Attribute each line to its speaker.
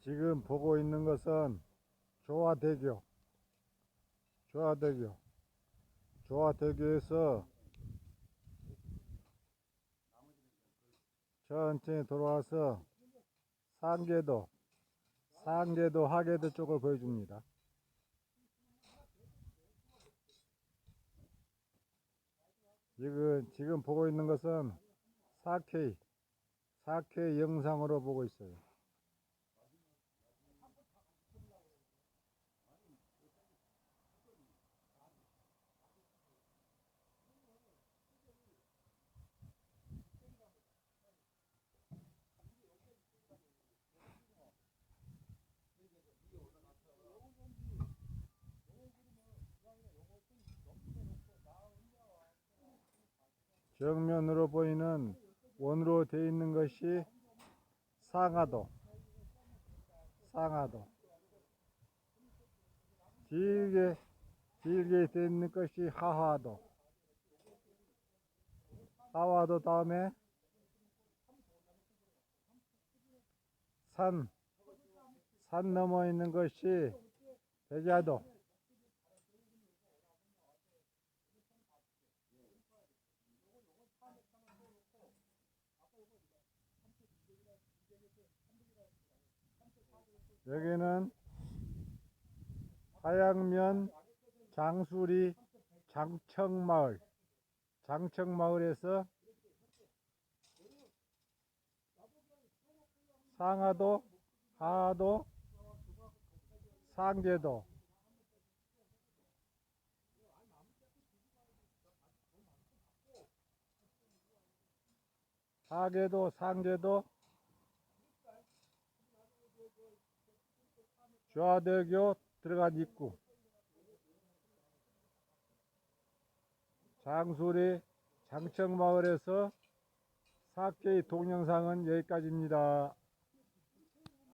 Speaker 1: 지금 보고 있는 것은 조화대교 조화대교 조화대교에서 천천히 돌아와서 상계도 상계도 하계도 쪽을 보여줍니다. 지금, 지금 보고 있는 것은 4K, 4K 영상으로 보고 있어요. 정면으로 보이는 원으로 되어 있는 것이 상하도, 상하도. 길게, 길게 되어 있는 것이 하하도. 하와도 다음에 산, 산 넘어 있는 것이 백야도. 여기는 하양면 장수리 장청마을. 장청마을에서 상하도 하하도 상계도. 하계도 상계도 좌대교 들어간 입구 장수리 장청마을에서 4K 동영상은 여기까지입니다.